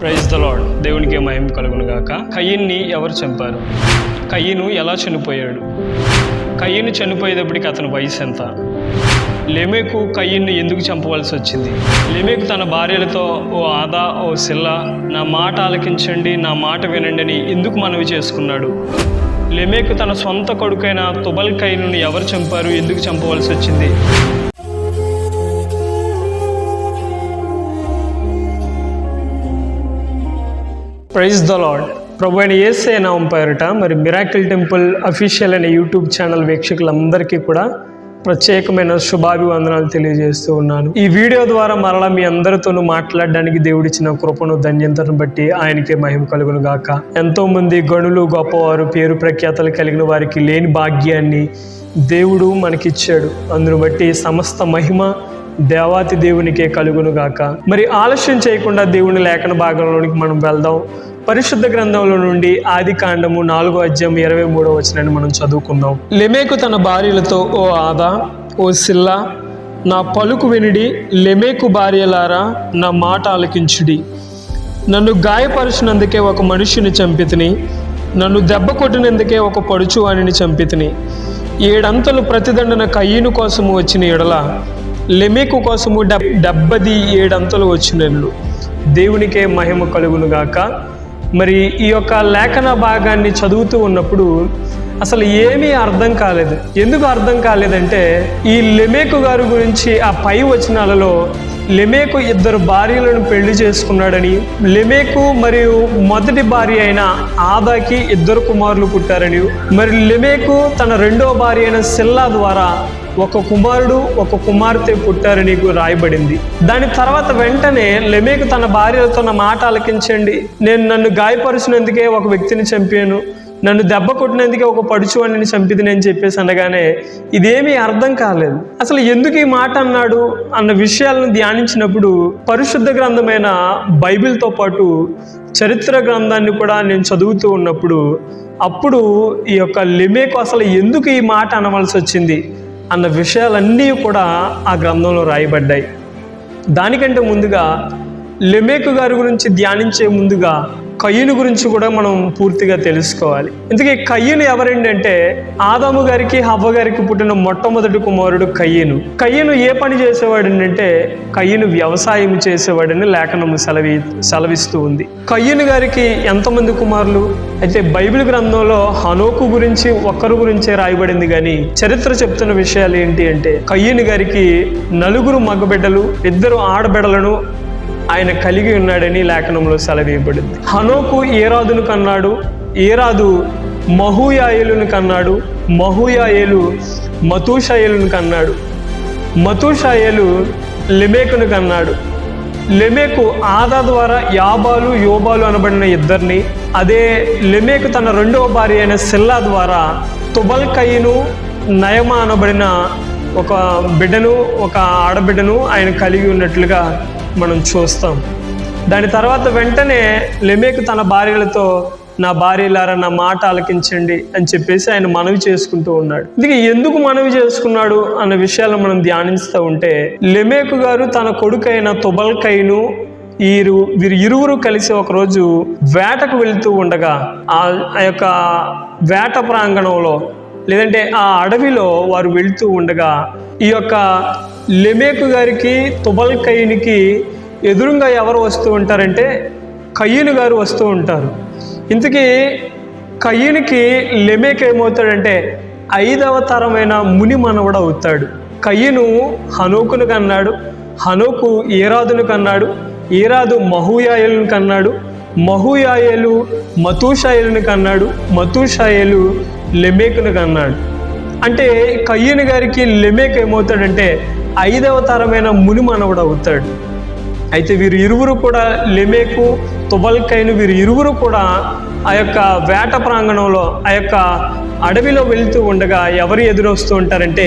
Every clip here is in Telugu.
ప్రైజ్ ద లాడ్ దేవునికి మహిమ కలుగును గాక. కయ్యిన్ని ఎవరు చంపారు? కయ్యను ఎలా చనిపోయాడు? కయ్యను చనిపోయేటప్పటికి అతని వయసు ఎంత? లెమేకు కయ్యను ఎందుకు చంపవలసి వచ్చింది? లెమేకు తన భార్యలతో ఓ ఆదా ఓ సిల్ల నా మాట ఆలకించండి నా మాట వినండి అని ఎందుకు మనవి చేసుకున్నాడు? లెమేకు తన సొంత కొడుకైన తుబల్ కయ్యను ఎవరు చంపారు? ఎందుకు చంపవలసి వచ్చింది? ప్రైజ్ ద లాడ్ ప్రభు అయిన ఏసే నామం పేరిట మరి మిరాకిల్ టెంపుల్ అఫీషియల్ అనే యూట్యూబ్ ఛానల్ వీక్షకులందరికీ కూడా ప్రత్యేకమైన శుభాభివందనాలు తెలియజేస్తూ ఉన్నాను. ఈ వీడియో ద్వారా మరలా మీ అందరితోనూ మాట్లాడడానికి దేవుడిచ్చిన కృపను ధన్యంతను బట్టి ఆయనకే మహిమ కలుగును గాక. ఎంతో మంది గనులు గొప్పవారు పేరు ప్రఖ్యాతలు కలిగిన వారికి లేని భాగ్యాన్ని దేవుడు మనకిచ్చాడు. అందును బట్టి సమస్త మహిమ దేవాతి దేవునికే కలుగును గాక. మరి ఆలస్యం చేయకుండా దేవుని లేఖన భాగంలోనికి మనం వెళ్దాం. పరిశుద్ధ గ్రంథంలో నుండి ఆది కాండము నాలుగో అధ్యాయం ఇరవై మూడో వచనాన్ని మనం చదువుకుందాం. లెమేకు తన భార్యలతో ఓ ఆదా ఓ సిల్లా నా పలుకు వినిడి లెమేకు భార్యలారా నా మాట ఆలకించుడి. నన్ను గాయపరిచినందుకే ఒక మనుష్యుని చంపితిని నన్ను దెబ్బ కొట్టినందుకే ఒక పడుచువాణిని చంపితిని. ఏడంతలు ప్రతిదండన కయ్యను కోసము వచ్చిన ఎడల లెమెకు కోసము డెబ్ డెబ్బది ఏడంతలు వచ్చినట్లు. దేవునికే మహిమ కలుగును గాక మరి ఈ యొక్క లేఖన భాగాన్ని చదువుతూ ఉన్నప్పుడు అసలు ఏమీ అర్థం కాలేదు. ఎందుకు అర్థం కాలేదంటే ఈ లెమేకు గారి గురించి ఆ పై వచనాలలో లెమేకు ఇద్దరు భార్యలను పెళ్ళి చేసుకున్నాడని లెమేకు మరియు మొదటి భార్య అయిన ఆదాకి ఇద్దరు కుమారులు పుట్టారని మరి లెమేకు తన రెండో భార్య అయిన సిల్లా ద్వారా ఒక కుమారుడు ఒక కుమార్తె పుట్టారు నీకు రాయబడింది. దాని తర్వాత వెంటనే లెమేకు తన భార్యలతో నా మాట ఆలకించండి. నేను నన్ను గాయపరిచినందుకే ఒక వ్యక్తిని చంపాను. నన్ను దెబ్బ కొట్టినందుకే ఒక పడుచువాడిని చంపిది నేను చెప్పేసి అనగానే ఇదేమీ అర్థం కాలేదు. అసలు ఎందుకు ఈ మాట అన్నాడు? అన్న విషయాలను ధ్యానించినప్పుడు పరిశుద్ధ గ్రంథమైన బైబిల్తో పాటు చరిత్ర గ్రంథాన్ని కూడా నేను చదువుతూ ఉన్నప్పుడు అప్పుడు ఈ యొక్క లెమేకు అసలు ఎందుకు ఈ మాట అనవలసి వచ్చింది? అన్న విషయాలన్నీ కూడా ఆ గ్రంథంలో రాయబడ్డాయి. దానికంటే ముందుగా లెమేకు గారి గురించి ధ్యానించే ముందుగా కయ్యను గురించి కూడా మనం పూర్తిగా తెలుసుకోవాలి. ఇందుకే కయ్యను ఎవరండి ఆదాము గారికి హవ్వ గారికి పుట్టిన మొట్టమొదటి కుమారుడు కయ్యను. కయ్యను ఏ పని చేసేవాడంటే కయ్యను వ్యవసాయం చేసేవాడని లేఖనము సెలవి సెలవిస్తూ ఉంది. కయ్యను గారికి ఎంతమంది కుమారులు? అయితే బైబిల్ గ్రంథంలో హనోకు గురించి ఒక్కరు గురించే రాయబడింది కానీ చరిత్ర చెప్తున్న విషయాలు ఏంటి అంటే కయ్యను గారికి నలుగురు మగబిడ్డలు ఇద్దరు ఆడబిడ్డలను ఆయన కలిగి ఉన్నాడని లేఖనంలో సెలవేయబడింది. హనోకు ఏరాదును కన్నాడు ఏరాదు మహూయాయేలును కన్నాడు మహూయాయేలు మతూషాయేలును కన్నాడు మతూషాయేలు లెమేకును కన్నాడు. లెమేకు ఆదా ద్వారా యాబాలు యోబాలు అనబడిన ఇద్దరిని అదే లెమేకు తన రెండవ భార్య అయిన సిల్లా ద్వారా తుబల్ కయ్యను నయమ అనబడిన ఒక బిడ్డను ఒక ఆడబిడ్డను ఆయన కలిగి ఉన్నట్లుగా మనం చూస్తాం. దాని తర్వాత వెంటనే లెమేక్ తన భార్యలతో నా భార్యలారా నా మాట ఆలకించండి అని చెప్పేసి ఆయన మనవి చేసుకుంటూ ఉన్నాడు. ఇది ఎందుకు మనవి చేసుకున్నాడు అన్న విషయాలను మనం ధ్యానిస్తూ ఉంటే లెమేకు గారు తన కొడుకైన తుబల్కైను వీరు వీరు ఇరువురు కలిసి ఒకరోజు వేటకు వెళుతూ ఉండగా ఆ ఆ యొక్క వేట ప్రాంగణంలో లేదంటే ఆ అడవిలో వారు వెళ్తూ ఉండగా ఈ యొక్క లెమేకు గారికి తుబల్ కయ్యనికి ఎదురుగా ఎవరు వస్తూ ఉంటారంటే కయ్యను గారు వస్తూ ఉంటారు. ఇంతకీ కయ్యనికి లెమేక్ ఏమవుతాడంటే ఐదవ తరమైన ముని మనవడు అవుతాడు. కయ్యను హనోకును కన్నాడు హనోకు ఏరాదును కన్నాడు ఏరాదు మహూయాయులను కన్నాడు మహుయాయేలు మతూషాయలను కన్నాడు మతూషాయలు లెమేకును కన్నాడు. అంటే కయ్యను గారికి లెమేక్ ఏమవుతాడంటే ఐదవ తరమైన ముని అవుతాడు. అయితే వీరు ఇరువురు కూడా లెమేకు తుబల్కైను వీరు ఇరువురు కూడా ఆ యొక్క వేట ప్రాంగణంలో ఆ యొక్క అడవిలో వెళ్తూ ఉండగా ఎవరు ఎదురొస్తూ ఉంటారంటే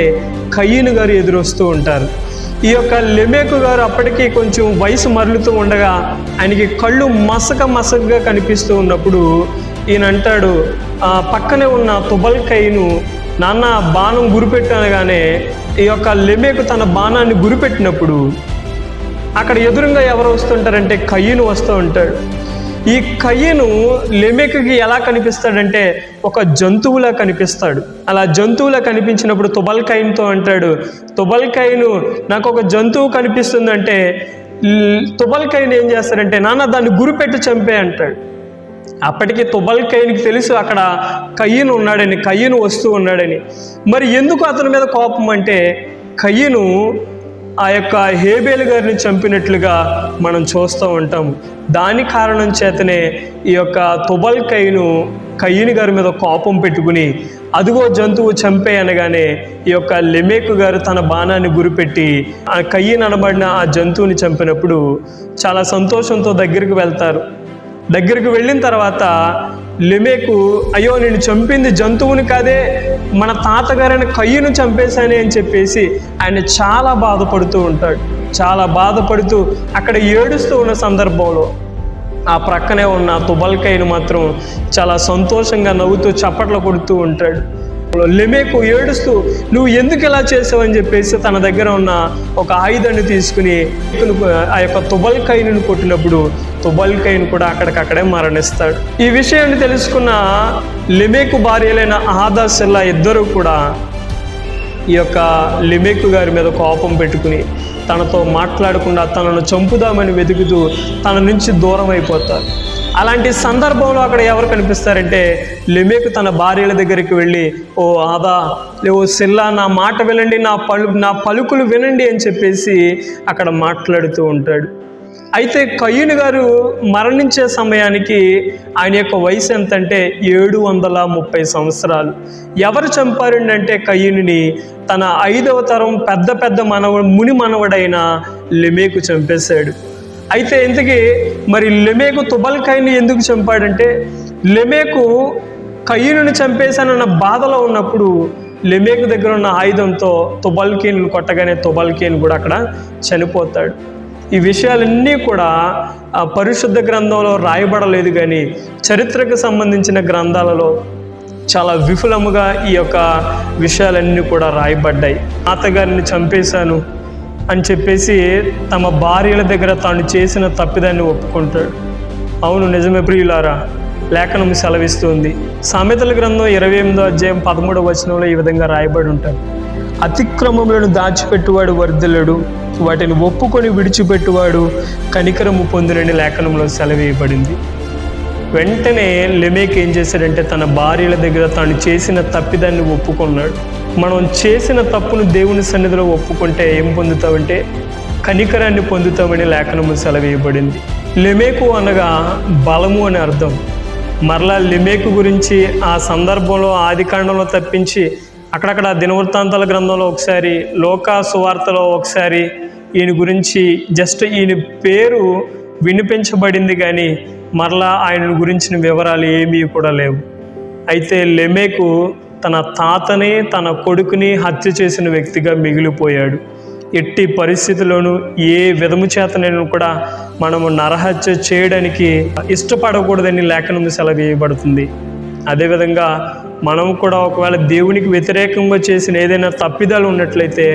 కయ్యను గారు ఎదురొస్తూ ఉంటారు. ఈ యొక్క లెమేకు గారు అప్పటికి కొంచెం వయసు మరలుతూ ఉండగా ఆయనకి కళ్ళు మసక మసకగా కనిపిస్తూ ఉన్నప్పుడు ఈయన అంటాడు పక్కనే ఉన్న తుబల్కైను నాన్న బాణం గురిపెట్టనగానే ఈ యొక్క లెమేకు తన బాణాన్ని గురిపెట్టినప్పుడు అక్కడ ఎదురుగా ఎవరు వస్తుంటారంటే కయ్యను వస్తూ ఉంటాడు. ఈ కయ్యను లెమెక్కి ఎలా కనిపిస్తాడంటే ఒక జంతువులా కనిపిస్తాడు. అలా జంతువులా కనిపించినప్పుడు తుబల్కైన్తో అంటాడు తుబల్కైను నాకు ఒక జంతువు కనిపిస్తుందంటే తుబల్కైన్ ఏం చేస్తాడంటే నాన్న దాన్ని గురిపెట్టి చంపే అంటాడు. అప్పటికి తుబల్కైన్కి తెలుసు అక్కడ కయ్యను ఉన్నాడని కయ్యను వస్తూ ఉన్నాడని. మరి ఎందుకు అతని మీద కోపం అంటే కయ్యను ఆ యొక్క హేబేలు గారిని చంపినట్లుగా మనం చూస్తూ ఉంటాం. దాని కారణం చేతనే ఈ యొక్క తుబల్ కయ్యను కయ్యని గారి మీద కోపం పెట్టుకుని అదిగో జంతువు చంపే అనగానే ఈ యొక్క లెమేకు గారు తన బాణాన్ని గురిపెట్టి ఆ కయ్యను అనబడిన ఆ జంతువుని చంపినప్పుడు చాలా సంతోషంతో దగ్గరికి వెళ్తారు. దగ్గరికి వెళ్ళిన తర్వాత లెమేకు అయ్యో నేను చంపింది జంతువుని కాదే మన తాతగారైన కయ్యను చంపేశానే అని చెప్పేసి ఆయన చాలా బాధపడుతూ ఉంటాడు. చాలా బాధపడుతూ అక్కడ ఏడుస్తూ ఉన్న సందర్భంలో ఆ ప్రక్కనే ఉన్న తుబల్కైను మాత్రం చాలా సంతోషంగా నవ్వుతూ చప్పట్లు కొడుతూ ఉంటాడు. లెమేకు ఏడుస్తూ నువ్వు ఎందుకు ఇలా చేసావు? అని చెప్పేసి తన దగ్గర ఉన్న ఒక ఆయుధాన్ని తీసుకుని ఆ యొక్క తుబల్కైను కొట్టినప్పుడు తుబల్కైన్ కూడా అక్కడికక్కడే మరణిస్తాడు. ఈ విషయాన్ని తెలుసుకున్న లెమేకు భార్యలైన ఆదా సెల్లా ఇద్దరు కూడా ఈ యొక్క లిమెక్కు గారి మీద కోపం పెట్టుకుని తనతో మాట్లాడకుండా తనను చంపుదామని వెతుకుతూ తన నుంచి దూరం అయిపోతారు అలాంటి సందర్భంలో అక్కడ ఎవరు కనిపిస్తారంటే లిమెక్ తన భార్యల దగ్గరికి వెళ్ళి ఓ ఆదా ఓ సిల్లా నా మాట వినండి నా పలు నా పలుకులు వినండి అని చెప్పేసి అక్కడ మాట్లాడుతూ ఉంటాడు. అయితే కయ్యూని గారు మరణించే సమయానికి ఆయన యొక్క వయసు ఎంతంటే ఏడు వందల ముప్పై సంవత్సరాలు. ఎవరు చంపారుండంటే కయ్యూని తన ఐదవ తరం పెద్ద పెద్ద మనవ ముని మనవడైన లెమేకు చంపేశాడు. అయితే ఇంతకీ మరి లెమేకు తుబల్కాయని ఎందుకు చంపాడంటే లెమేకు కయ్యూని చంపేశానన్న బాధలో ఉన్నప్పుడు లెమేకు దగ్గర ఉన్న ఆయుధంతో తుబల్కీని కొట్టగానే తుబల్కీని కూడా అక్కడ చనిపోతాడు. ఈ విషయాలన్నీ కూడా ఆ పరిశుద్ధ గ్రంథంలో రాయబడలేదు కానీ చరిత్రకు సంబంధించిన గ్రంథాలలో చాలా విఫలముగా ఈ యొక్క విషయాలన్నీ కూడా రాయబడ్డాయి. తాతగారిని చంపేశాను అని చెప్పేసి తమ భార్యల దగ్గర తాను చేసిన తప్పిదాన్ని ఒప్పుకుంటాడు. అవును నిజమే ప్రియులారా లేఖనం సెలవిస్తుంది. సామెతల గ్రంథం ఇరవై ఎనిమిదో అధ్యాయం పదమూడవ వచనంలో ఈ విధంగా రాయబడి ఉంటాడు అతిక్రమములను దాచిపెట్టువాడు వర్ధిల్లుడు వాటిని ఒప్పుకొని విడిచిపెట్టువాడు కనికరము పొందినని లేఖనంలో సెలవేయబడింది. వెంటనే లెమేక్ ఏం చేశాడంటే తన భార్యల దగ్గర తాను చేసిన తప్పిదాన్ని ఒప్పుకున్నాడు. మనం చేసిన తప్పును దేవుని సన్నిధిలో ఒప్పుకుంటే ఏం పొందుతామంటే కనికరాన్ని పొందుతామని లేఖనము సెలవేయబడింది. లెమేకు అనగా బలము అని అర్థం. మరలా లిమేకు గురించి ఆ సందర్భంలో ఆది కాండంలో తప్పించి అక్కడక్కడ దినవృత్తాంతాల గ్రంథంలో ఒకసారి లోకా సువార్తలో ఒకసారి ఈయన గురించి జస్ట్ ఈయన పేరు వినిపించబడింది కానీ మరలా ఆయన గురించిన వివరాలు ఏమీ కూడా లేవు. అయితే లెమేకు తన తాతని తన కొడుకుని హత్య చేసిన వ్యక్తిగా మిగిలిపోయాడు. ఎట్టి పరిస్థితుల్లోనూ ఏ విధము చేతనైనా కూడా మనము నరహత్య చేయడానికి ఇష్టపడకూడదని లేఖనం సెలవేయబడుతుంది. అదేవిధంగా మనం కూడా ఒకవేళ దేవునికి వ్యతిరేకంగా చేసిన ఏదైనా తప్పిదాలు ఉన్నట్లయితే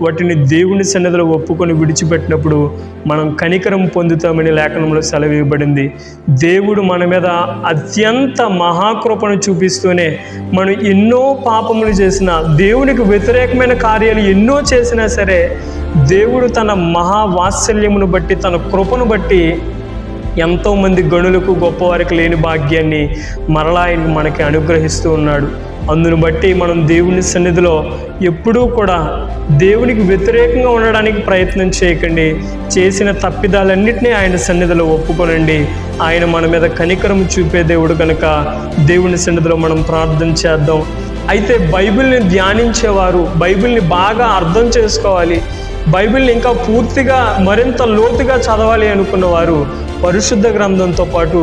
వాటిని దేవుని సన్నిధిలో ఒప్పుకొని విడిచిపెట్టినప్పుడు మనం కనికరం పొందుతామని లేఖనంలో సెలవివ్వబడింది. దేవుడు మన మీద అత్యంత మహాకృపను చూపిస్తూనే మనం ఎన్నో పాపములు చేసిన దేవునికి వ్యతిరేకమైన కార్యాలు ఎన్నో చేసినా సరే దేవుడు తన మహావాత్సల్యమును బట్టి తన కృపను బట్టి ఎంతోమంది గనులకు గొప్పవారికి లేని భాగ్యాన్ని మరలా ఆయన మనకి అనుగ్రహిస్తూ ఉన్నాడు. అందును బట్టి మనం దేవుని సన్నిధిలో ఎప్పుడూ కూడా దేవునికి వ్యతిరేకంగా ఉండడానికి ప్రయత్నం చేయకండి. చేసిన తప్పిదాలన్నింటినీ ఆయన సన్నిధిలో ఒప్పుకొనండి. ఆయన మన మీద కనికరం చూపే దేవుడు కనుక దేవుని సన్నిధిలో మనం ప్రార్థన చేద్దాం. అయితే బైబిల్ని ధ్యానించేవారు బైబిల్ని బాగా అర్థం చేసుకోవాలి. బైబిల్ని ఇంకా పూర్తిగా మరింత లోతుగా చదవాలి అనుకున్న వారు పరిశుద్ధ గ్రంథంతో పాటు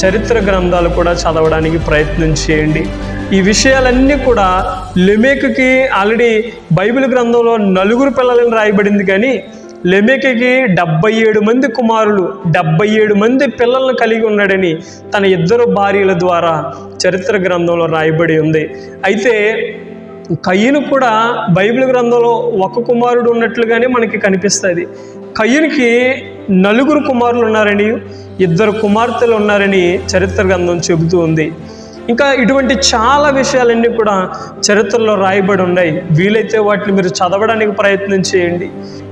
చరిత్ర గ్రంథాలు కూడా చదవడానికి ప్రయత్నం చేయండి. ఈ విషయాలన్నీ కూడా లెమేక్కి ఆల్రెడీ బైబిల్ గ్రంథంలో నలుగురు పిల్లలను రాయబడింది కానీ లెమెకికి డెబ్బై ఏడు మంది కుమారులు డెబ్బై ఏడు మంది పిల్లలను కలిగి ఉన్నాడని తన ఇద్దరు భార్యల ద్వారా చరిత్ర గ్రంథంలో రాయబడి ఉంది. అయితే కయ్యను కూడా బైబిల్ గ్రంథంలో ఒక కుమారుడు ఉన్నట్లుగానే మనకి కనిపిస్తుంది. కయ్యనికి నలుగురు కుమారులు ఉన్నారని ఇద్దరు కుమార్తెలు ఉన్నారని చరిత్ర గ్రంథం చెబుతూ ఉంది. ఇంకా ఇటువంటి చాలా విషయాలన్నీ కూడా చరిత్రలో రాయబడి ఉన్నాయి. వీలైతే వాటిని మీరు చదవడానికి ప్రయత్నం చేయండి.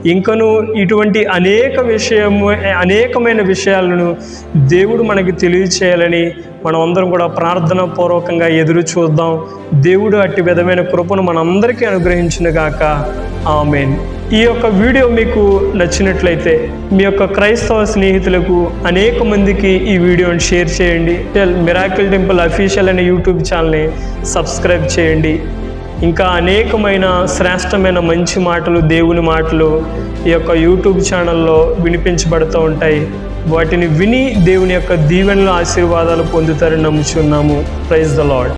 ఇంకను ఇటువంటి అనేక విషయము అనేకమైన విషయాలను దేవుడు మనకి తెలియచేయాలని మనం అందరం కూడా ప్రార్థన పూర్వకంగా ఎదురు చూద్దాం. దేవుడు అట్టి విధమైన కృపను మనందరికీ అనుగ్రహించిన గాక. ఆమెన్. ఈ యొక్క వీడియో మీకు నచ్చినట్లయితే మీ యొక్క క్రైస్తవ స్నేహితులకు అనేక మందికి ఈ వీడియోని షేర్ చేయండి. మిరాకిల్ టెంపుల్ అఫీషియల్ అనే యూట్యూబ్ ఛానల్ని సబ్స్క్రైబ్ చేయండి. ఇంకా అనేకమైన శ్రేష్టమైన మంచి మాటలు దేవుని మాటలు ఈ యొక్క యూట్యూబ్ ఛానల్లో వినిపించబడుతూ ఉంటాయి. వాటిని విని దేవుని యొక్క దీవెనలు ఆశీర్వాదాలు పొందుతారని నమ్ముచున్నాము. Praise the lord